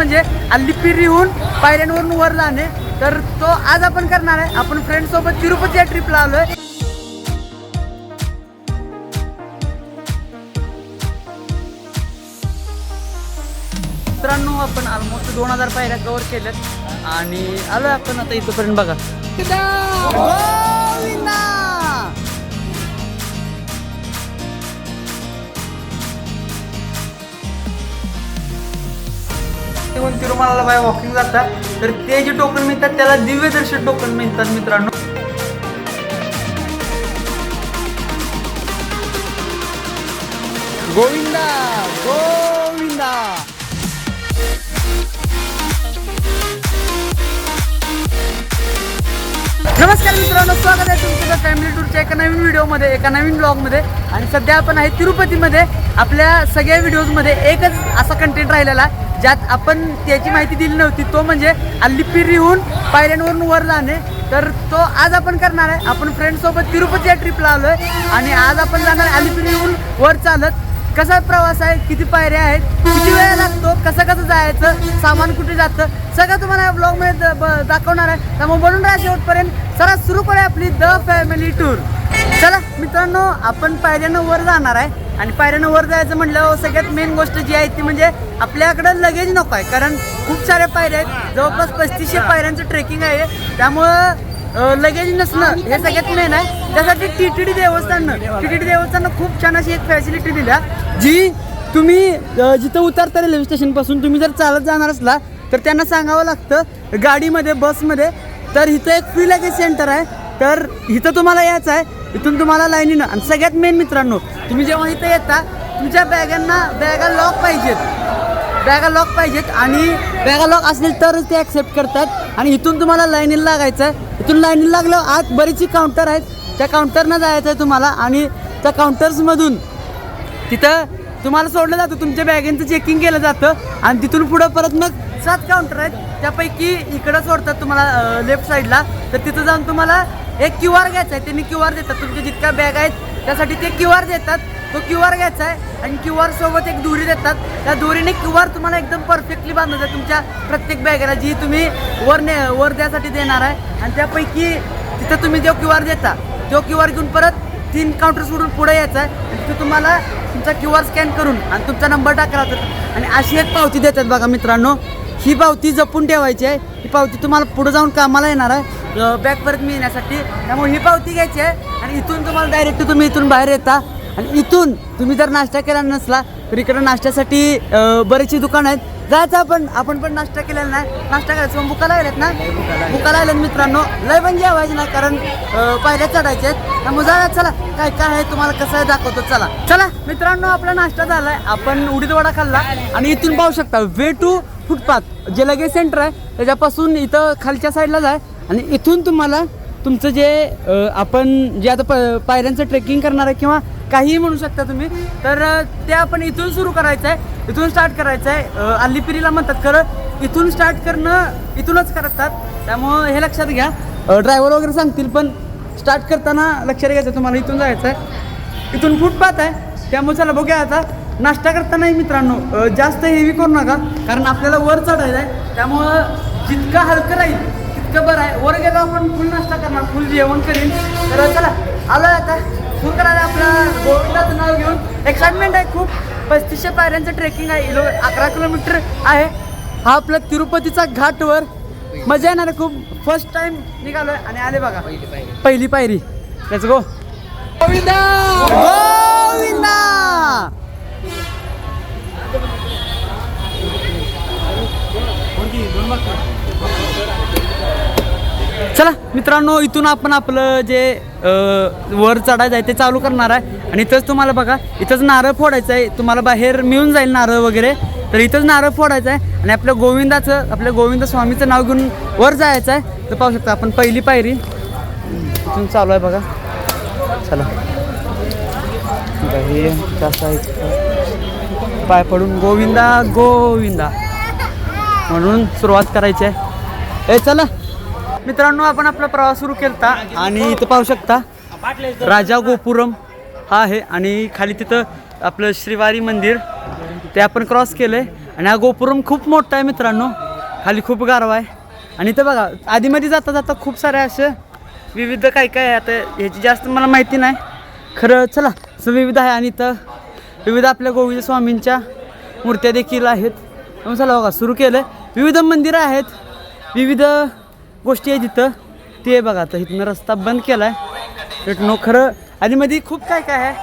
म्हणजे अल्लिपिरीहून पायऱ्यांवरून वर जाणे. तर तो आज आपण करणार आहे. आपण फ्रेंड सोबत तिरुपती या ट्रिपला आलोय. मित्रांनो आपण ऑलमोस्ट दोन हजार पायऱ्या कव्हर केल्यात. आणि आलो आपण आता इथपर्यंत बघा. गोविंदा! तिकडून तिरुमलाला बाय वॉकिंग जातात. तर ते जे टोकन मिळतात त्याला दिव्य दर्शन टोकन मिळतात मित्रांनो. गोविंदा गोविंदा. नमस्कार मित्रांनो स्वागत आहे तुमचं फॅमिली टूरच्या एका नवीन व्हिडिओमध्ये एका नवीन ब्लॉगमध्ये आणि सध्या आपण आहे तिरुपतीमध्ये. आपल्या सगळ्या व्हिडिओजमध्ये एकच असा कंटेंट राहिलेला ज्यात आपण त्याची माहिती दिली नव्हती तो म्हणजे अल्लिपिरीहून पायऱ्यांवरून वर जाणे. तर तो आज आपण करणार आहे. आपण फ्रेंडसोबत तिरुपती या ट्रिपला आलो आहे आणि आज आपण जाणार आहे अल्लिपिरीहून वर चालत. कसा प्रवास आहे? किती पायऱ्या आहेत? किती वेळ लागतो? कसं कसं जायचं? सामान कुठे जातं? सगळं तुम्हाला या ब्लॉगमध्ये ब- दाखवणार आहे. त्यामुळे बनून राहा शेवटपर्यंत. चला सुरू करूया आपली द फॅमिली टूर चला मित्रांनो आपण पायऱ्यानं वर जाणार आहे. आणि पायऱ्यानं वर जायचं म्हटलं सगळ्यात मेन गोष्ट जी आहे ती म्हणजे आपल्याकडं लगेज नको आहे. कारण खूप साऱ्या पायऱ्या आहेत. जवळपास पस्तीसशे पायऱ्यांचं ट्रेकिंग आहे. त्यामुळं लगेज नसणं हे सगळ्यात मेन आहे. त्यासाठी टी टी डी देवस्थाननं टी टी डी देवस्थाननं खूप छान अशी एक फॅसिलिटी दिल्या जी तुम्ही जिथं उतरता रेल्वे स्टेशनपासून तुम्ही जर चालत जाणार असला तर त्यांना सांगावं लागतं गाडीमध्ये बसमध्ये तर इथं एक फ्री लगेज सेंटर आहे. तर इथं तुम्हाला यायचं आहे. इथून तुम्हाला लाईनीनं आणि सगळ्यात मेन मित्रांनो तुम्ही जेव्हा इथं येता तुमच्या बॅगांना बॅगा लॉक पाहिजेत. बॅगा लॉक पाहिजेत आणि बॅगा लॉक असतील तरच ते ॲक्सेप्ट करतात. आणि इथून तुम्हाला लाईनीला लागायचं आहे. इथून लाईनीला लागलं आत बरीचशी काउंटर आहेत. त्या काउंटरनं जायचं आहे तुम्हाला आणि त्या काउंटर्समधून तिथं तुम्हाला सोडलं जातं. तुमच्या बॅगेंचं चेकिंग केलं जातं आणि तिथून पुढं परत मग सात काउंटर आहेत. त्यापैकी इकडं सोडतात तुम्हाला लेफ्ट साईडला तर तिथं जाऊन तुम्हाला एक क्यू आर घ्यायचा आहे त्यांनी क्यू आर देतात. तुमच्या जितक्या बॅग आहेत त्यासाठी ते क्यू आर देतात. तो क्यू आर घ्यायचा आहे आणि क्यू आर सोबत एक दोरी देतात. त्या दोरीने क्यू आर तुम्हाला एकदम परफेक्टली बांधायचा आहे तुमच्या प्रत्येक बॅगेला जी तुम्ही वर ने वर द्यासाठी देणार आहे. आणि त्यापैकी तिथं तुम्ही जो क्यू आर देता तो क्यू आर घेऊन परत तीन काउंटर सोडून पुढे यायचं आहे. आणि तिथे तुम्हाला तुमचा क्यू आर स्कॅन करून आणि तुमचा नंबर टाकला जातात आणि अशी एक पावती देतात बघा मित्रांनो. ही पावती जपून ठेवायची आहे. ही पावती तुम्हाला पुढे जाऊन कामाला येणार आहे. बॅग परत मिळण्यासाठी. त्यामुळे ही पावती घ्यायची आहे. आणि इथून तुम्हाला डायरेक्ट तुम्ही इथून बाहेर येता. आणि इथून तुम्ही जर नाश्ता केला नसला तर इकडं नाश्त्यासाठी बरेचशी दुकानं आहेत. जायचं आपण. आपण पण नाश्ता केलेला नाही. नाश्ता करायचं मग बुका लागलेत ना? बुका लागलेत मित्रांनो. लय पण जेवायचं नाही कारण पायऱ्या चढायचे आहेत. त्यामुळे जा चला. काय काय आहे तुम्हाला कसं आहे दाखवतो. चला. चला मित्रांनो आपला नाश्ता झालाय. आपण उडीद वडा खाल्ला. आणि इथून पाहू शकता वे टू फुटपाथ जे लगेच सेंटर आहे. त्याच्यापासून इथं खालच्या साईडलाच आहे आणि इथून तुम्हाला तुमचं जे आपण जे आता प पायऱ्यांचं ट्रेकिंग करणार आहे किंवा काहीही म्हणू शकता तुम्ही तर ते आपण इथून सुरू करायचं आहे इथून स्टार्ट करायचं आहे अल्लीपिरीला म्हणतात खरं इथून स्टार्ट करणं इथूनच करतात त्यामुळं हे लक्षात घ्या. ड्रायव्हर वगैरे सांगतील पण स्टार्ट करताना लक्षात घ्यायचं तुम्हाला इथून जायचं आहे इथून फुटपाथ आहे. त्यामुळे चला बघूया आता. नाश्ता करतानाही मित्रांनो जास्त हेवी करू नका कारण आपल्याला वर चढायचं आहे त्यामुळं जितकं हलकं राहील बरं आहे. वर गेलो आपण फुल नाश्ता करणार. फुल जेवण करीन. तर चला आलो आता. सुरू करायला आपलं गोविंदाचं नाव घेऊन. एक्साइटमेंट आहे खूप. पस्तीसशे पायऱ्यांचं ट्रेकिंग आहे. इलो अकरा किलोमीटर आहे. हा आपला तिरुपतीचा घाटवर मजा येणार आहे खूप. फर्स्ट टाइम निघालोय. आणि आले बघा. पहिली पायरी. Let's go Govinda! गोविंदा! चला मित्रांनो इथून आपण आपलं जे वर चढायचं आहे ते चालू करणार आहे. आणि इथंच तुम्हाला बघा इथंच नारळ फोडायचं आहे. तुम्हाला बाहेर मिळून जाईल नारळ वगैरे. तर इथंच नारळ फोडायचं आहे. आणि आपल्या गोविंदाचं आपल्या गोविंद स्वामीचं नाव घेऊन वर जायचं आहे. तर पाहू शकता आपण पहिली पायरी. इथून चालू आहे बघा. चला. हे कसं पाय पडून गोविंदा गोविंदा. म्हणून सुरुवात करायची आहे. ए चला. मित्रांनो आपण आपला प्रवास सुरू केला आणि इथं पाहू शकता राजा गोपुरम हा आहे आणि खाली तिथं आपलं श्रीवारी मंदिर ते आपण क्रॉस केलं आहे आणि हा गोपुरम खूप मोठा आहे मित्रांनो खाली खूप गारवा आहे. आणि इथं बघा आधीमध्ये जाता जाता खूप सारे असे विविध काय काय आहे आता ह्याची जास्त मला माहिती नाही. खरं चला असं विविध आहे आणि इथं विविध आपल्या गोविंद स्वामींच्या मूर्त्या देखील आहेत. मग चला बघा सुरू केलं विविध मंदिरं आहेत विविध गोष्टी आहे तिथं. ते बघा आता इथनं रस्ता बंद केला आहे भेटणं खरं आणि मध्ये खूप काय काय आहे.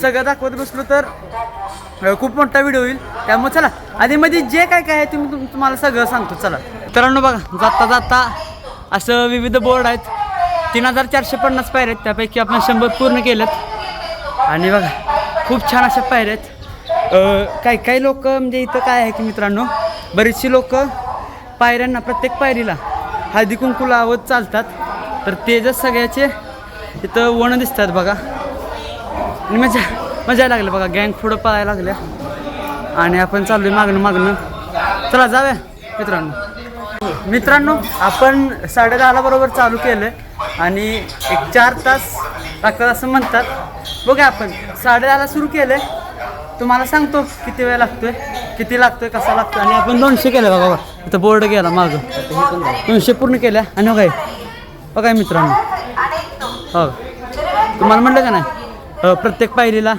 सगळं दाखवत बसलो तर खूप मोठा व्हिडिओ होईल. त्यामुळे चला. आणि मध्ये जे काय काय आहे ते मी तुम्हाला सगळं सांगतो. चला. मित्रांनो बघा जाता जाता असं विविध बोर्ड आहेत. तीन हजार चारशे पन्नास पायऱ्या आहेत. त्यापैकी आपण शंभर पूर्ण केलेत आणि बघा खूप छान अशा पायऱ्या आहेत. काही काही लोक म्हणजे इथं काय आहे की मित्रांनो? बरीचशी लोक पायऱ्यांना प्रत्येक पायरीला हळदी कुंकू लावत चालतात. तर तेजच सगळ्याचे इथं वणं दिसतात बघा. आणि मजा मजा यायला लागली बघा. गँग पुढं पळायला लागल्या. आणि आपण चाललोय मागणं मागणं. चला जाऊया मित्रांनो. मित्रांनो आपण साडे दहाला बरोबर चालू केलं आणि एक चार तास लागतात असं म्हणतात. बघा आपण. साडे दहाला सुरू केलं तुम्हाला सांगतो किती वेळ लागतोय. किती लागतोय कसा लागतो आणि आपण दोनशे केलं बघा बघा. इथं बोर्ड गेला मागं. दोनशे पूर्ण केल्या आणि हो बघा बघा हो मित्रांनो? हो. तुम्हाला म्हटलं का नाही? प्रत्येक पायरीला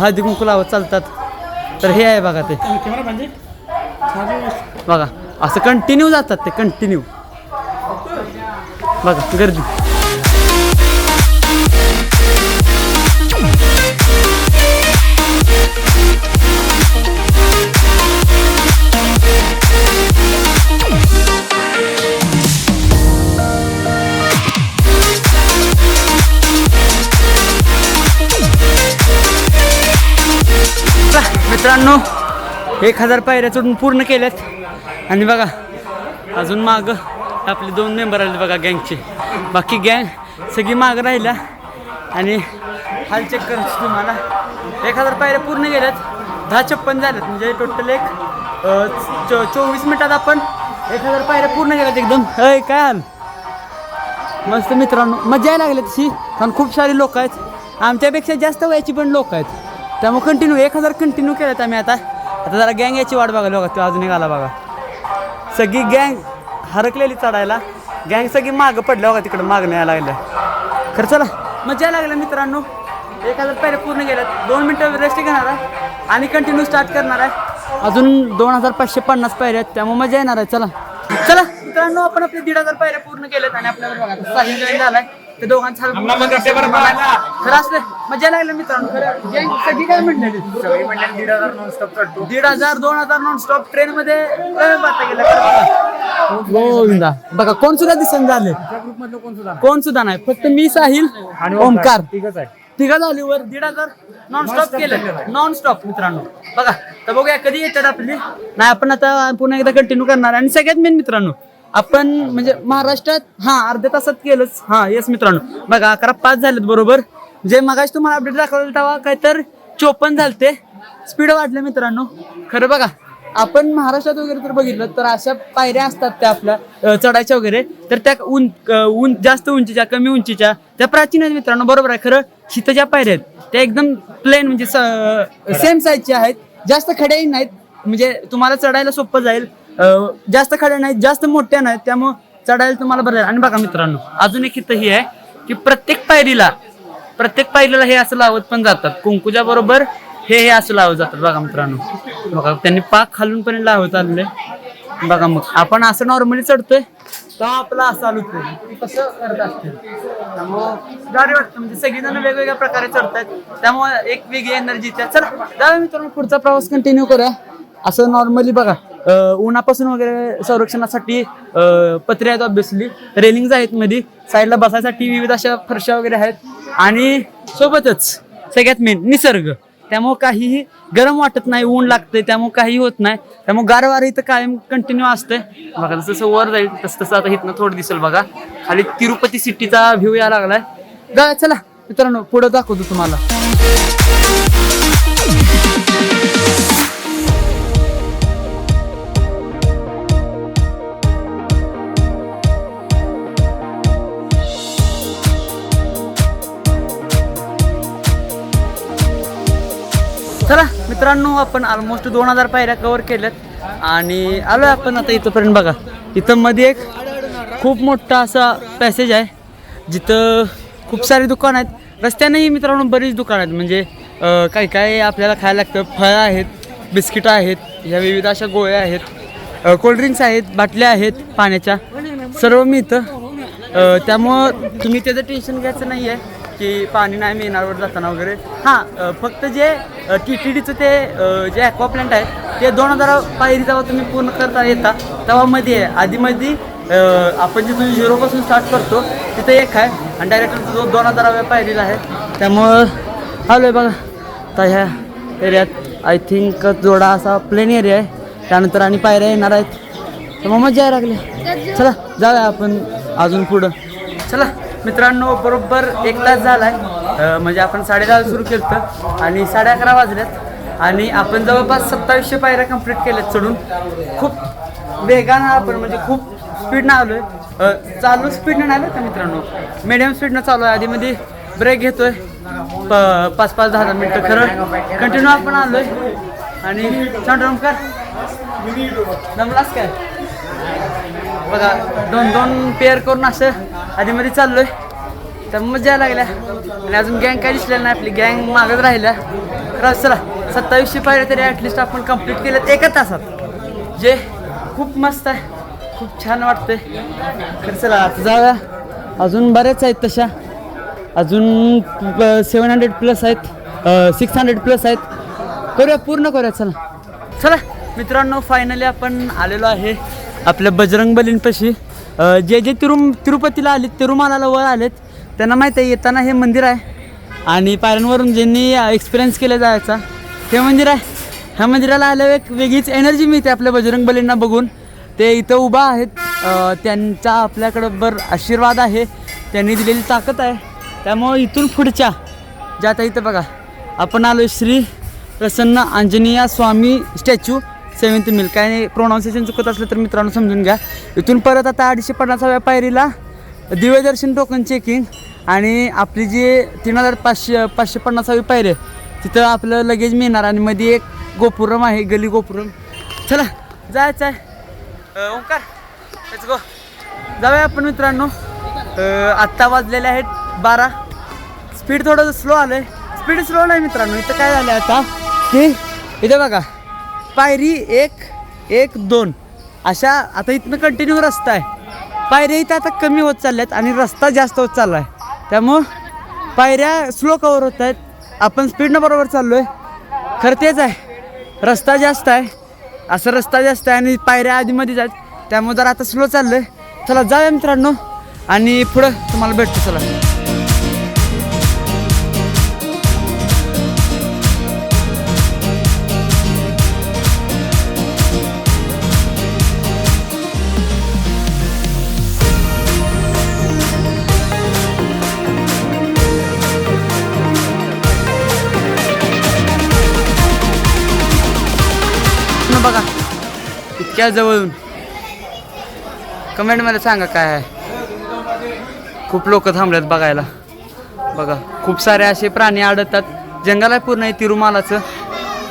हळदी कुंकू लावत चालतात. तर हे आहे बघा ते. बघा. असं कंटिन्यू जातात ते कंटिन्यू बघा गर्दी. मित्रांनो एक हजार पायऱ्या चढून पूर्ण केल्यात. आणि बघा अजून माग आपले दोन मेंबर आले बघा गँगचे बाकी गँग सगळी मागं राहिल्या. आणि हाल चेक करायची तुम्हाला. एक हजार पायऱ्या पूर्ण गेल्यात दहा छप्पन झाल्यात. म्हणजे टोटल एक चो चोवीस मिनिटात आपण एक हजार पायऱ्या पूर्ण गेल्यात एकदम. अय काय हाल? मस्त मित्रांनो. मजा यायला लागली तशी. कारण खूप सारी लोक आहेत. आमच्यापेक्षा जास्त वयाची पण लोक आहेत. त्यामुळे कंटिन्यू एक हजार कंटिन्यू केलेत आम्ही आता. आता जरा गँग याची वाट बघा बघा तो अजून एक आला बघा. सगळी गँग हरकलेली चढायला. गँग सगळी मागं पडल्या बघा तिकडं मागणं यायला लागल्या. खरं चला मजा यायला लागल्या मित्रांनो. एक हजार पहिले पूर्ण गेल्यात दोन मिनटं रेस्ट घेणार आहे आणि कंटिन्यू स्टार्ट करणार आहे. अजून दोन हजार पाचशे पन्नास पायऱ्या आहेत त्यामुळे मजा येणार आहे. चला. चला मित्रांनो आपण आपले दीड हजार पायऱ्या पूर्ण केल्यात आणि आपल्याला बघा झालाय. ते दोघांचा खरं असले मजा लागलं मित्रांनो. खरं सगळी काय म्हणलेली? सगळी म्हणजे दीड हजार नॉनस्टॉप चढतो. दीड हजार दोन हजार नॉन स्टॉप ट्रेन मध्ये गोविंदा बघा कोण सुद्धा दिसन झाले. त्या ग्रुप मधलं कोण सुद्धा कोण सुद्धा नाही. फक्त मी साहिल आणि ओमकार. तिघच आहे. तिघा झाली वर दीड हजार नॉन स्टॉप केले. नॉन स्टॉप मित्रांनो. बघा तर बघूया कधी येतात आपली. नाही आपण आता पुन्हा एकदा कंटिन्यू करणार. आणि सगळ्यात मेन मित्रांनो आपण म्हणजे महाराष्ट्रात हा अर्ध्या तासात केलंच. हा येस मित्रांनो. बघा अकरा पाच झालेत बरोबर. जे मगाशी तुम्हाला अपडेट दाखवलं तेव्हा काय तर चोपन्न झालते. स्पीड वाढले मित्रांनो. खरं बघा आपण महाराष्ट्रात वगैरे तर बघितलं तर अशा पायऱ्या असतात त्या आपल्या चढायच्या वगैरे. तर त्या उं उं जास्त उंचीच्या कमी उंचीच्या त्या प्राचीन आहेत मित्रांनो. बरोबर आहे खरं? शिथं ज्या पायऱ्या आहेत त्या एकदम प्लेन म्हणजे सेम साईजच्या आहेत. जास्त खड्याही नाहीत. म्हणजे तुम्हाला चढायला सोपं जाईल. जास्त खड्या नाहीत जास्त मोठ्या नाहीत त्यामुळं चढायला तुम्हाला बरं आणि बघा मित्रांनो अजून एक इथं ही आहे की प्रत्येक पायरीला प्रत्येक पायरीला हे असं लावत पण जातात. कुंकुच्या बरोबर हे हे असं लावत जातात. बघा मित्रांनो बघा त्यांनी पाक खालून पण लावत आलेले बघा मग आपण असं नॉर्मली चढतोय तर आपला असं आलो कसं करत असते. त्यामुळं भारी वाटतं. म्हणजे सगळेजण वेगवेगळ्या प्रकारे चढतायत. त्यामुळे एक वेगळी एनर्जी त्या चला जाऊया मित्रांनो पुढचा प्रवास कंटिन्यू करूया. असं नॉर्मली बघा उन्हापासून वगैरे संरक्षणासाठी पत्रे आहेत ऑब्विसली रेलिंग्ज आहेत मध्ये. साईडला बसायसाठी विविध अशा फरशा वगैरे आहेत. आणि सोबतच सगळ्यात मेन निसर्ग. त्यामुळं काहीही गरम वाटत नाही ऊन लागतंय त्यामुळं काही होत नाही. त्यामुळे गारवार इथं कायम कंटिन्यू असतंय. बघा जसं जसं वर जाईल तसं तसं आता इथनं थोडं दिसेल बघा. खाली तिरुपती सिटीचा व्ह्यू या लागलाय. जा चला मित्रांनो पुढं दाखवतो तुम्हाला. चला मित्रांनो आपण ऑलमोस्ट दोन हजार पायऱ्या कवर केल्यात. आणि आलो आपण आता इथंपर्यंत बघा. इथं मध्ये एक खूप मोठा असा पॅसेज आहे. जिथं खूप सारी दुकानं आहेत. रस्त्यानेही मित्रांनो बरीच दुकानं आहेत. म्हणजे काही काही आपल्याला खायला लागतं. फळं आहेत बिस्किटं आहेत ह्या विविध अशा गोळ्या आहेत. कोल्ड्रिंक्स आहेत बाटल्या आहेत पाण्याच्या. सर्व मिळतं. इथं त्यामुळं तुम्ही त्याचं टेन्शन घ्यायचं नाही आहे की पाणी नाही मिळणार जाताना वगैरे. हां फक्त जे टी टी डीचं ते जे ॲक्वा प्लॅन्ट आहे ते दोन हजार पायरी जेव्हा तुम्ही पूर्ण करता येता तेव्हा मध्ये आहे आधीमध्ये अ, आपण जिथून झिरोपासून स्टार्ट करतो तिथं एक आहे. आणि डायरेक्ट जो दोन हजाराव्या पायरीला आहे त्यामुळं आलो आहे बघा. आता ह्या एरियात आय थिंक जोडा असा प्लेन एरिया आहे. त्यानंतर आणि पायऱ्या येणार आहेत. तर मग मजा यायला लागली. चला जाऊया आपण अजून पुढं. चला. मित्रांनो बरोबर एक तास झाला आहे म्हणजे आपण साडेदहा सुरू केलं आणि साडे अकरा वाजल्यात आणि आपण जवळपास सत्तावीसशे पायऱ्या कंप्लीट केल्यात चढून. खूप वेगानं आपण म्हणजे खूप स्पीडनं आलो आहे चालू स्पीडनं नाही आलं का मित्रांनो? मिडियम स्पीडनं चालू आहे. आधीमध्ये ब्रेक घेतोय. प पाच पाच दहा दहा मिनटं. खरं कंटिन्यू आपण आलोय. आणि कर. जमलास काय? बघा दोन दोन पेअर करून असं आधीमध्ये चाललोय. तर मजा लागल्या. आणि अजून गँग काय दिसलेलं नाही आपली गँग मागत राहिल्या. तर चला सत्तावीसशे पाहिलं तरी ॲटलिस्ट आपण कंप्लीट केलं एका तासात. जे खूप मस्त आहे खूप छान वाटतंय. तर चला आता जाऊया. अजून बऱ्याच आहेत तशा. अजून सेवन हंड्रेड प्लस आहेत. सिक्स हंड्रेड प्लस आहेत. करूया पूर्ण करूया चला. चला मित्रांनो फायनली आपण आलेलो आहे आपल्या बजरंग बलींपाशी. जे जे तिरुम तिरुपतीला आलेत तिरुमालाला वर आलेत त्यांना माहीत आहे येताना हे मंदिर आहे. आणि पायऱ्यांवरून ज्यांनी एक्सपिरियन्स केला जायचा हे मंदिर आहे. ह्या मंदिराला आल्यावर एक वेगळीच एनर्जी मिळते आपल्या बजरंग बलींना बघून. ते इथं उभा आहेत. त्यांचा आपल्याकडं बर आशीर्वाद आहे. त्यांनी दिलेली ताकद आहे. त्यामुळं इथून पुढच्या ज्या आता इथं बघा आपण आलो Shri Prasanna Anjaneya Swami statue. Seventh mile काय प्रोनाऊन्सिएशन चुकत असलं तर मित्रांनो समजून घ्या. इथून परत आता अडीचशे पन्नासाव्या पायरीला दिव्यदर्शन टोकन चेकिंग आणि आपली जी तीन हजार पाचशे पाचशे पन्नासावी पायरी आहे तिथं आपलं लगेज मिळणार आणि मध्ये एक गोपुरम आहे गली गोपुरम. चला जायचं आहे ओंकार लेट्स गो जाऊया आपण मित्रांनो. आत्ता वाजलेले आहेत बारा. स्पीड थोडं स्लो आलं आहे स्पीड स्लो नाही मित्रांनो इथं काय झालं आता? की इथं बघा. पायरी एक एक दोन. अशा आता इथनं कंटिन्यू रस्ता आहे. पायऱ्या इथं आता कमी होत चालल्यात आणि रस्ता जास्त होत चालला आहे त्यामुळं पायऱ्या स्लो कवर होत आहेत. आपण स्पीडनं बरोबर चाललो आहे खरं तेच आहे. रस्ता जास्त आहे. असं रस्ता जास्त आहे आणि पायऱ्या आधीमध्येच आहेत. त्यामुळे जर आता स्लो चाललं आहे चला जाऊया मित्रांनो. आणि पुढं तुम्हाला भेटतो चला. इतक्या जवळून कमेंटमध्ये सांगा काय आहे. खूप लोक थांबलेत बघायला. बघा खूप सारे असे प्राणी आढळतात. जंगल आहे पूर्ण आहे तिरुमालाचं.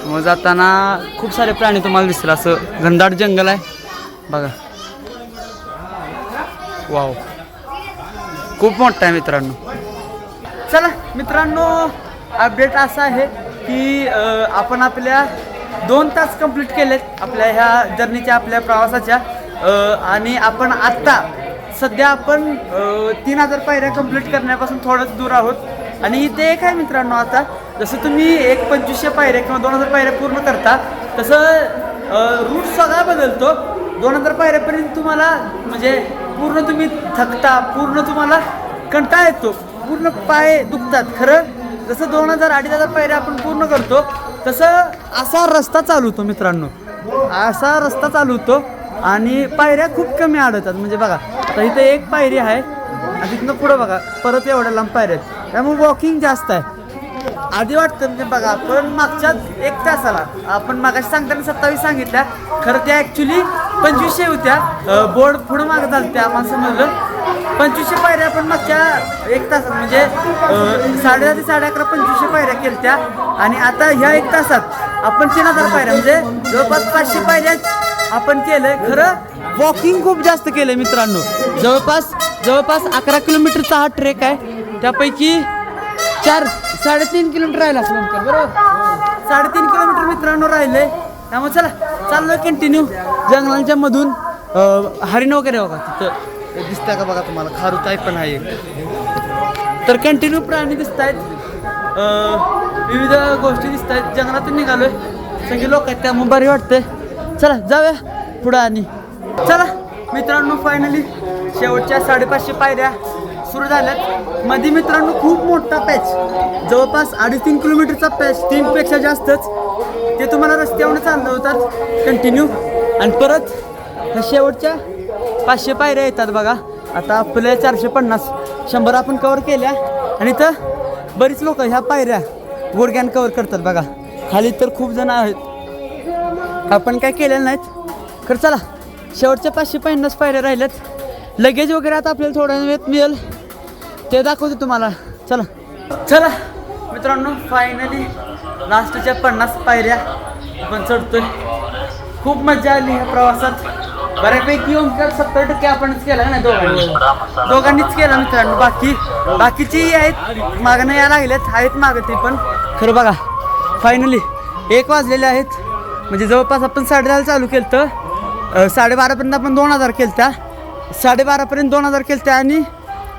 मग जाताना खूप सारे प्राणी तुम्हाला दिसतील. असं घनदाट जंगल आहे. बघा. वाव. खूप मोठं आहे मित्रांनो. चला मित्रांनो अपडेट असा आहे की आपण आपल्या दोन तास कंप्लीट केलेत आपल्या ह्या जर्नीच्या आपल्या प्रवासाच्या. आणि आपण आत्ता सध्या आपण तीन हजार पायऱ्या कंप्लीट करण्यापासून थोडंच दूर आहोत. आणि इथे एक आहे मित्रांनो आता जसं तुम्ही एक पंचवीसशे पायऱ्या किंवा दोन हजार पायऱ्या पूर्ण करता तसं रूट सगळा बदलतो. दोन हजार पायऱ्यापर्यंत तुम्हाला म्हणजे पूर्ण तुम्ही थकता पूर्ण तुम्हाला कंटाळा येतो. पूर्ण पाय दुखतात. खरं जसं दोन हजार अडीच हजार पायऱ्या आपण पूर्ण करतो तसं असा रस्ता चालू होतो मित्रांनो. असा रस्ता चालू होतो आणि पायऱ्या खूप कमी आढळतात. म्हणजे बघा आता इथं एक पायरी आहे आणि तिथनं पुढं बघा परत एवढ्या लांब पायऱ्या आहेत. त्यामुळे वॉकिंग जास्त आहे. आधी वाटतं म्हणजे बघा आपण मागच्या एक तासाला आपण मागाशी सांगताना सत्तावीस सांगितल्या. खरं त्या ॲक्च्युली पंचवीसशे होत्या. बोर्ड पुढं मागं झालं त्या आम्हाला समजलं पंचवीसशे पायऱ्या आपण मागच्या एक तासात म्हणजे अं, साडेदहा ते साडे अकरा पंचवीसशे पायऱ्या केल्या त्या आणि आता ह्या एक तासात आपण तीन हजार पायऱ्या म्हणजे जवळपास पाचशे पायऱ्या आपण केलं खरं वॉकिंग खूप जास्त केलं मित्रांनो. जवळपास जवळपास अकरा किलोमीटरचा हा ट्रेक आहे. त्यापैकी चार साडेतीन किलोमीटर राहिला असं नंतर बरोबर? साडेतीन किलोमीटर मित्रांनो राहिले. त्यामुळे चला चाललोय कंटिन्यू जंगलांच्या मधून हरिण वगैरे बघा तिथं. दिसतंय का बघा तुम्हाला? खारुताई पण आहे तर कंटिन्यू प्राणी दिसत आहेत विविध गोष्टी दिसत आहेत जंगलातून निघालोय. सगळे लोक आहेत त्यामुळे बरी वाटतंय. चला जाऊया पुढं आणि. चला मित्रांनो फायनली शेवटच्या साडेपाचशे पायऱ्या. सुरू झाल्यात. मध्ये मित्रांनो खूप मोठा पॅच जवळपास अडीच तीन किलोमीटरचा पॅच तीनपेक्षा जास्तच. ते तुम्हाला रस्त्यावरून चाललं होतात कंटिन्यू आणि परत शेवटच्या पाचशे पायऱ्या येतात बघा. आता आपल्या चारशे पन्नास. शंभर आपण कवर केल्या. आणि तर बरीच लोक ह्या पायऱ्या गुडघ्यान कवर करतात बघा. खाली तर खूप जण आहेत. आपण काय केलेलं नाहीत. खरं चला शेवटच्या पाचशे पन्नास पायऱ्या राहिल्यात. लगेज वगैरे आता आपल्याला थोड्या वेळात मिळेल. ते दाखवते तुम्हाला. चला. चला. मित्रांनो फायनली लास्टच्या पन्नास पायऱ्या आपण चढतोय. खूप मजा आली ह्या प्रवासात. बऱ्यापैकी ओंकार सत्तर टक्के आपणच केला ना दोघांनी. दोघांनीच केला मित्रांनो. बाकी बाकीचेही आहेत मागणं या लागल्यात आहेत मागं ते पण. खरं बघा फायनली एक वाजलेले आहेत. म्हणजे जवळपास आपण साडेदहाला चालू केलं तर साडेबारापर्यंत आपण दोन हजार केलं त्या साडेबारापर्यंत दोन हजार केलं त्या आणि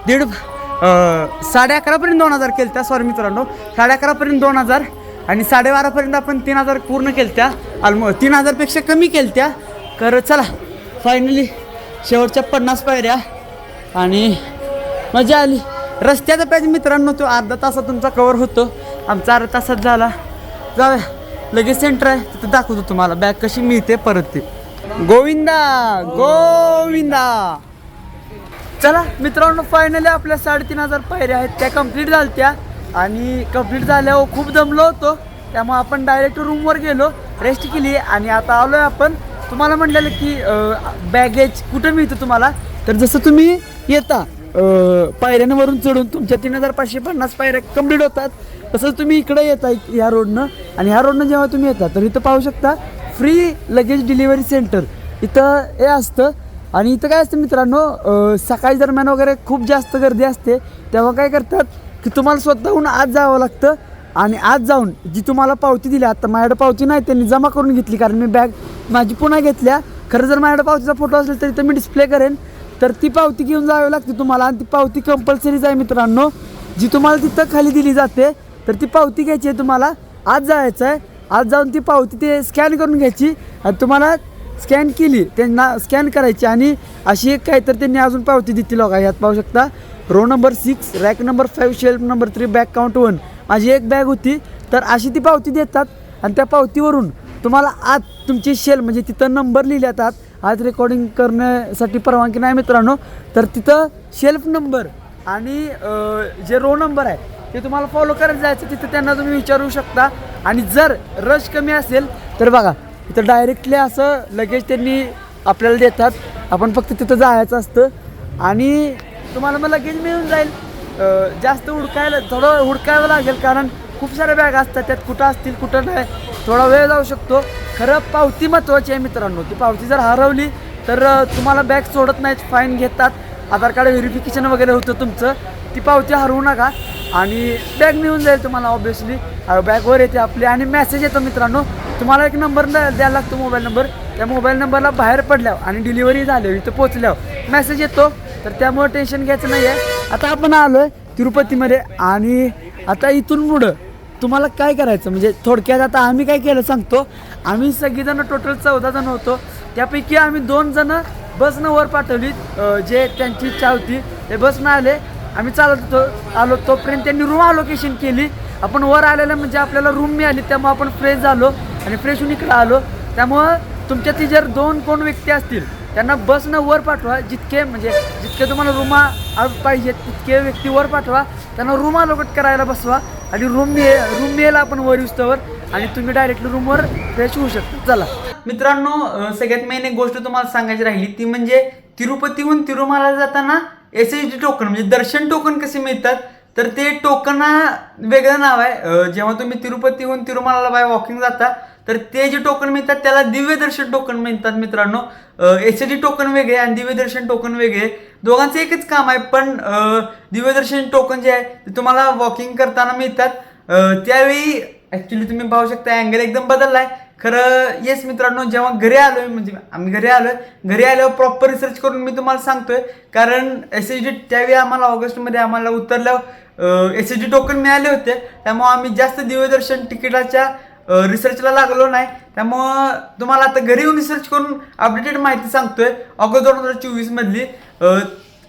दीड साडे अकरापर्यंत दोन हजार केल्या त्या सॉरी मित्रांनो. साडे अकरापर्यंत दोन हजार आणि साडेबारापर्यंत आपण तीन हजार पूर्ण केल्या त्या ऑलमो तीन हजारपेक्षा कमी केलं तर चला फायनली शेवटच्या पन्नास पायऱ्या आणि मजा आली. रस्त्याचा पॅच मित्रांनो तो अर्धा तासात तुमचा कवर होतो. आमचा अर्धा तासात झाला. जाऊया. लगेच सेंटर आहे. तिथं दाखवतो तुम्हाला. बॅग कशी मिळते परत ते. गोविंदा! गोविंदा! चला मित्रांनो फायनली आपल्या साडेतीन हजार पायऱ्या आहेत. त्या कंप्लीट झाल्या आणि कंप्लीट झाल्यावर खूप दमलो होतो. त्यामुळे आपण डायरेक्ट रूमवर गेलो रेस्ट केली. आणि आता आलोय आपण. तुम्हाला म्हटलेलं की बॅगेज कुठं मिळतं तुम्हाला? तर जसं तुम्ही येता पायऱ्यांवरून चढून तुमच्या तीन हजार पाचशे पन्नास पायऱ्या कंप्लीट होतात. तसंच तुम्ही इकडे येता ह्या रोडनं आणि ह्या रोडनं जेव्हा तुम्ही येता तर इथं पाहू शकता फ्री लगेज डिलिव्हरी सेंटर इथं हे असतं आणि इथं काय असतं मित्रांनो सकाळी दरम्यान वगैरे खूप जास्त गर्दी असते. तेव्हा काय करतात की तुम्हाला स्वतःहून आज जावं लागतं आणि आज जाऊन जी तुम्हाला पावती दिली आता माझ्याकडे पावती नाही त्यांनी जमा करून घेतली. कारण मी बॅग माझी पुन्हा घेतल्या. खरं जर माझ्याकडे पावतीचा फोटो असेल तर मी डिस्प्ले करेन. तर ती पावती घेऊन जावी लागते तुम्हाला आणि ती पावती कंपल्सरीच आहे मित्रांनो. जी तुम्हाला तिथं खाली दिली जाते तर ती पावती घ्यायची आहे तुम्हाला. आज जायचं आहे. आज जाऊन ती पावती ते स्कॅन करून घ्यायची. आणि तुम्हाला स्कॅन केली त्यांना स्कॅन करायची आणि अशी एक काय तर त्यांनी अजून पावती दिली बघा ह्यात पाहू शकता. Row number six rack number five shelf number three bag count one माझी एक बॅग होती तर अशी ती पावती देतात. आणि त्या पावतीवरून तुम्हाला आज तुमची शेल म्हणजे तिथं नंबर लिहिले जातात. आज रेकॉर्डिंग करण्यासाठी परवानगी नाही मित्रांनो तर तिथं शेल्फ नंबर आणि जे रो नंबर आहे ते तुम्हाला फॉलो करत जायचं तिथं त्यांना तुम्ही विचारू शकता. आणि जर रश कमी असेल तर बघा इथं डायरेक्टली असं लगेच त्यांनी आपल्याला देतात. आपण फक्त तिथं जायचं असतं. आणि तुम्हाला मग लगेच मिळून जाईल. जास्त हुडकायला थोडं हुडकावं लागेल कारण खूप साऱ्या बॅग असतात. त्यात कुठं असतील कुठं नाही. थोडा वेळ जाऊ शकतो. खरं पावती महत्त्वाची आहे मित्रांनो. ती पावती जर हरवली तर तुम्हाला बॅग सोडत नाहीत फाईन घेतात. आधार कार्ड व्हेरिफिकेशन वगैरे होतं तुमचं. ती पावती हरवू नका. आणि बॅग मिळून जाईल तुम्हाला ऑब्विसली बॅगवर येते आपली. आणि मेसेज येतो मित्रांनो. तुम्हाला एक नंबर द्यायला लागतो मोबाईल नंबर. त्या मोबाईल नंबरला बाहेर पडल्यावर आणि डिलिव्हरी झाल्यावर इथं पोचल्यावर मेसेज येतो. तर त्यामुळे टेन्शन घ्यायचं नाही आहे आता आपण आलो आहे तिरुपतीमध्ये आणि आता इथून पुढं तुम्हाला काय करायचं? म्हणजे थोडक्यात आता आम्ही काय केलं सांगतो. आम्ही सगळीजणं टोटल चौदा जण होतो. त्यापैकी आम्ही दोन जणं बसनं वर पाठवली. जे त्यांची इच्छा होती ते बसनं आले. आम्ही चालत होतो आलो तोपर्यंत त्यांनी रूम अलोकेशन केली. आपण वर आलेलं म्हणजे आपल्याला रूम मिळाली त्यामुळे आपण फ्रेश झालो. आणि फ्रेश होऊन इकडं आलो. त्यामुळं तुमच्यातली जर दोन कोण व्यक्ती असतील त्यांना बसनं वर पाठवा जितके म्हणजे जितके तुम्हाला रूमा पाहिजेत तितके व्यक्ती वर पाठवा. त्यांना रूम अलोकेट करायला बसवा आणि रूम मिळे रूम मिळेल आपण वर युस्तवर आणि तुम्ही डायरेक्टली रूमवर फ्रेश होऊ शकता. चला. मित्रांनो सगळ्यात मेन एक गोष्ट तुम्हाला सांगायची राहिली ती म्हणजे तिरुपतीहून तिरुमाला जाताना एस एच डी टोकन म्हणजे दर्शन टोकन कसे मिळतात? तर ते टोकन वेगळं नाव आहे. जेव्हा तुम्ही तिरुपतीहून तिरुमाला बाय वॉकिंग जाता तर ते जे टोकन मिळतात त्याला दिव्यदर्शन टोकन मिळतात मित्रांनो. एच डी टोकन वेगळे आणि दिव्यदर्शन टोकन वेगळे दोघांचं एकच काम आहे पण दिव्यदर्शन टोकन जे आहे ते तुम्हाला वॉकिंग करताना मिळतात. त्यावेळी ॲक्च्युली तुम्ही पाहू शकता अँगल एकदम बदलला आहे. खरं येस मित्रांनो जेव्हा घरी आलो म्हणजे आम्ही घरी आलो घरी आल्यावर प्रॉपर रिसर्च करून मी तुम्हाला सांगतोय. कारण एस एच डी त्यावेळी आम्हाला ऑगस्टमध्ये आम्हाला उतरल्यावर एस एच डी टोकन मिळाले होते. त्यामुळे आम्ही जास्त दिव्यदर्शन तिकिटाच्या रिसर्चला लागलो नाही. त्यामुळं तुम्हाला आता घरी येऊन रिसर्च करून अपडेटेड माहिती सांगतोय. ऑगस्ट दोन हजार चोवीस मधली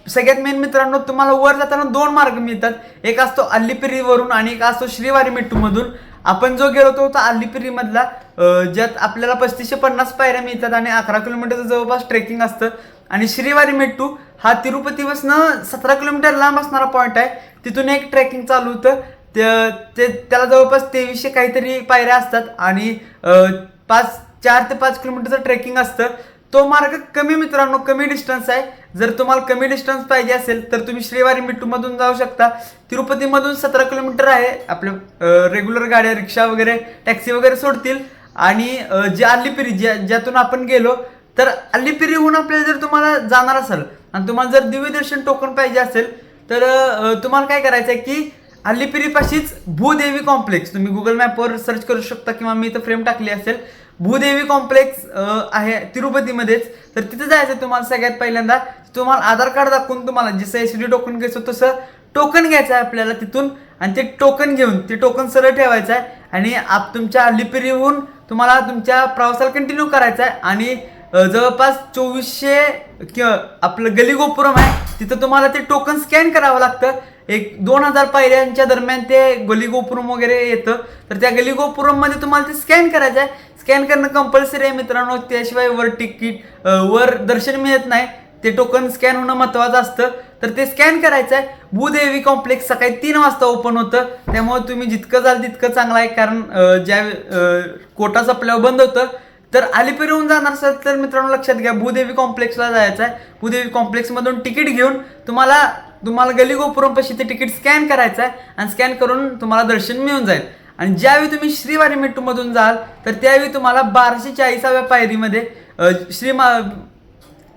सगळ्यात मेन मित्रांनो तुम्हाला वर जाताना दोन मार्ग मिळतात. एक असतो अल्लीपिरीवरून आणि एक असतो श्रीवारी मिट्टूमधून आपण जो गेलो होतो तो अल्लीपिरीमधला ज्यात आपल्याला पस्तीसशे पन्नास पायऱ्या मिळतात आणि अकरा किलोमीटरचं जवळपास ट्रेकिंग असतं. आणि श्रीवारी मेट्टू हा तिरुपतीपासून सतरा किलोमीटर लांब असणारा पॉईंट आहे. तिथून एक ट्रेकिंग चालू होतं. ते- ते त्याला जवळपास तेवीसशे काहीतरी पायऱ्या असतात आणि पाच चार ते पाच किलोमीटरचं ट्रेकिंग असतं. तो मार्ग कमी मित्रांनो कमी डिस्टन्स आहे. जर तुम्हाला कमी डिस्टन्स पाहिजे असेल तर तुम्ही श्रीवारी मिट्टूमधून जाऊ शकता. तिरुपतीमधून सतरा किलोमीटर आहे. आपल्या रेग्युलर गाड्या रिक्षा वगैरे टॅक्सी वगैरे सोडतील. आणि जे अल्लीपिरी ज्या ज्यातून आपण गेलो तर अल्लीपिरीहून आपल्याला जर तुम्हाला जाणार असेल आणि तुम्हाला जर दिव्य दर्शन टोकन पाहिजे असेल तर तुम्हाला काय करायचं आहे की अल्लीपिरीपाशीच भूदेवी कॉम्प्लेक्स तुम्ही गुगल मॅपवर सर्च करू शकता किंवा मी इथं फ्रेम टाकली असेल. भूदेवी कॉम्प्लेक्स आहे तिरुपतीमध्येच. तर तिथे जायचं तुम्हाला सगळ्यात पहिल्यांदा. तुम्हाला आधार कार्ड दाखवून तुम्हाला जसं एस डी टोकन घ्यायचं तसं टोकन घ्यायचं आहे आपल्याला तिथून. आणि ते टोकन घेऊन ते टोकन सरळ ठेवायचं आहे. आणि आप तुमच्या अल्लीपिरीहून तुम्हाला तुमच्या प्रवासाला कंटिन्यू करायचं आहे. आणि जवळपास चोवीसशे किंवा आपलं गली गोपुरम आहे तिथं तुम्हाला ते टोकन स्कॅन करावं लागतं. एक दोन हजार पायऱ्यांच्या दरम्यान ते गलिगोपुरम वगैरे येतं. तर त्या गली मध्ये तुम्हाला ते स्कॅन करायचं आहे. स्कॅन करणं कंपल्सरी आहे मित्रांनो. त्याशिवाय वर तिकीट वर दर्शन मिळत नाही. ते टोकन स्कॅन होणं महत्त्वाचं असतं. तर ते स्कॅन करायचं आहे. भूदेवी कॉम्प्लेक्स सकाळी तीन वाजता ओपन होतं. त्यामुळे तुम्ही जितकं जाल तितकं चांगलं आहे. कारण ज्या कोटा संपल्यावर बंद होतं. तर अलिपिरीहून जाणार असाल तर मित्रांनो लक्षात घ्या. भूदेवी कॉम्प्लेक्सला जायचं आहे. भूदेवी कॉम्प्लेक्समधून तिकीट घेऊन तुम्हाला तुम्हाला गली गोपुरमपाशी ते तिकीट स्कॅन करायचं आहे आणि स्कॅन करून तुम्हाला दर्शन मिळून जाईल. आणि ज्यावेळी तुम्ही श्रीवारी मेट्टूमधून जाल तर त्यावेळी तुम्हाला बाराशे चाळीसाव्या पायरीमध्ये श्री मा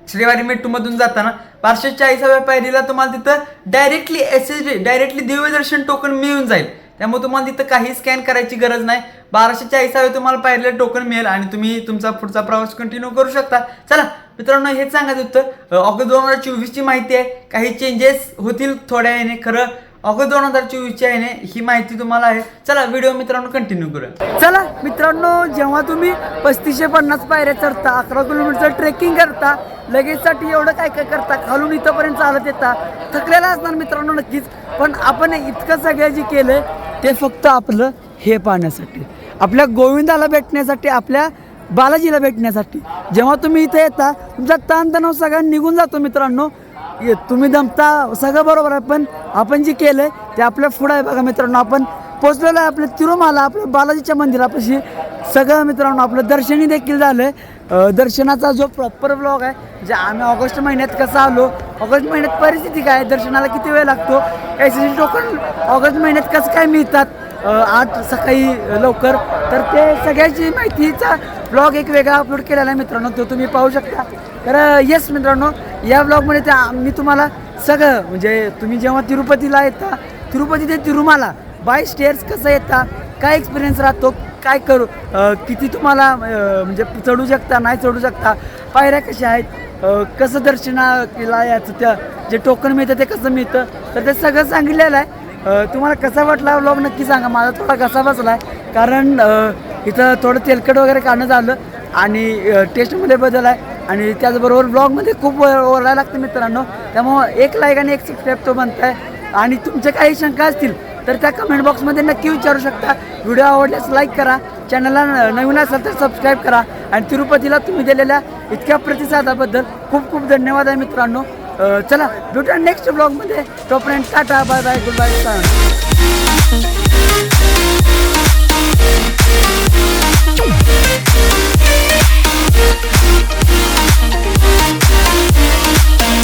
श्रीवारी मेट्टूमधून जाताना बारशे चाळीसाव्या पायरीला तुम्हाला तिथं directly S S D directly दिव्यदर्शन token मिळून जाईल. त्यामुळे तुम्हाला तिथं काही स्कॅन करायची गरज नाही. बाराशे चाळीसावे तुम्हाला पाहिलेलं टोकन मिळेल आणि तुम्ही तुमचा पुढचा प्रवास कंटिन्यू करू शकता. चला मित्रांनो हेच सांगायचं होतं. ऑगस्ट दोन हजार चोवीसची माहिती आहे. काही चेंजेस होतील थोड्या याने खरं ऑगस्ट दोन हजार चोवीसच्या याने ही माहिती तुम्हाला आहे. चला व्हिडिओ मित्रांनो कंटिन्यू करूया. चला मित्रांनो जेव्हा तुम्ही पस्तीसशे पन्नास पायऱ्या चढता अकरा किलोमीटरचं ट्रेकिंग करता लगेचसाठी एवढं काय काय करता खालून इथंपर्यंत चालत येता थकलेला असणार मित्रांनो नक्कीच पण आपण इतकं सगळं जे केलं ते फक्त आपलं हे पाहण्यासाठी. आपल्या गोविंदाला भेटण्यासाठी आपल्या बालाजीला भेटण्यासाठी. जेव्हा तुम्ही इथे येता तुमचा ताणतणाव सगळा निघून जातो मित्रांनो. ये- तुम्ही दमता सगळं बरोबर आहे पण आपण जे केलं ते आपल्या पुढं आहे बघा मित्रांनो. आपण पोचलेलं आहे आपल्या तिरुमाला आपल्या बालाजीच्या मंदिरापाशी. सगळं मित्रांनो आपलं दर्शनी देखील झालं दर्शनाचा जो प्रॉपर ब्लॉग आहे जे आम्ही ऑगस्ट महिन्यात कसं आलो ऑगस्ट महिन्यात परिस्थिती काय दर्शनाला किती वेळ लागतो काही टोकन ऑगस्ट महिन्यात कसं काय मिळतात आठ सकाळी लवकर. तर ते सगळ्याची माहितीचा ब्लॉग एक वेगळा अपलोड केलेला आहे मित्रांनो तो तुम्ही पाहू शकता. तर येस मित्रांनो या ब्लॉगमध्ये त्या मी तुम्हाला सगळं म्हणजे तुम्ही जेव्हा तिरुपतीला येता तिरुपती ते तिरुमाला बाय स्टेअर्स कसं येता काय एक्सपिरियन्स राहतो काय करू किती तुम्हाला म्हणजे चढू शकता नाही चढू शकता पायऱ्या कशा आहेत कसं दर्शनाला याचं त्या जे टोकन मिळतं ते कसं मिळतं तर ते सगळं सांगितलेलं आहे. तुम्हाला कसा वाटला ब्लॉग नक्की सांगा माझा थोडा कसा बसला आहे कारण इथं थोडं तेलकट वगैरे काढणं झालं आणि टेस्टमध्ये बदल आहे. आणि त्याचबरोबर ब्लॉगमध्ये खूप ओरडायला लागतं मित्रांनो. त्यामुळं एक लाईक आणि एक सबस्क्राईब तो बनत आहे आणि तुमच्या काही शंका असतील तर त्या कमेंट बॉक्समध्ये नक्की विचारू शकता. व्हिडिओ आवडल्यास लाईक करा. चॅनलला नवीन असाल तर सबस्क्राईब करा. आणि तिरुपतीला तुम्ही दिलेल्या इतक्या प्रतिसादाबद्दल खूप खूप धन्यवाद आहे मित्रांनो. चला भेटूया नेक्स्ट ब्लॉगमध्ये तोपर्यंत tata bye bye goodbye